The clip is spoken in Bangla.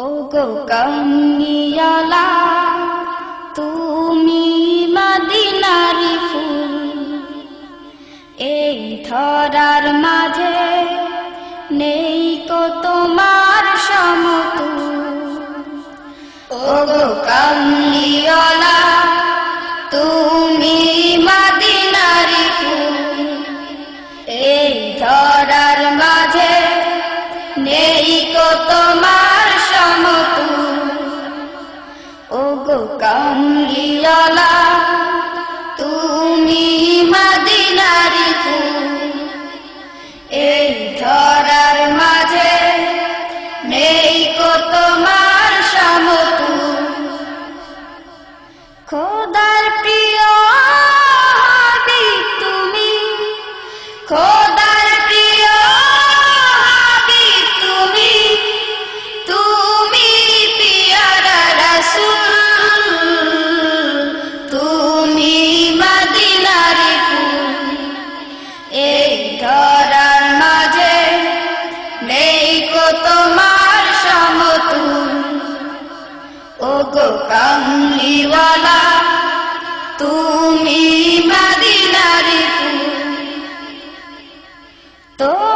ও গো কামিয়ালা, তুমি মদিনারি ফুল। এই ধরার মাঝে নেই কো তোমার সমতুল। ও গো কামিয়ালা, তুমি মদিনারি ফুল। এই ধরার কাঙ্গিয়ালা তুমি মাদিনারি ফুল এই ধরার মাঝে নেই কো তোমার সমতু খোদার প্রিয় তুমি। খো দিওয়ালা তুমি মাদিনারে তো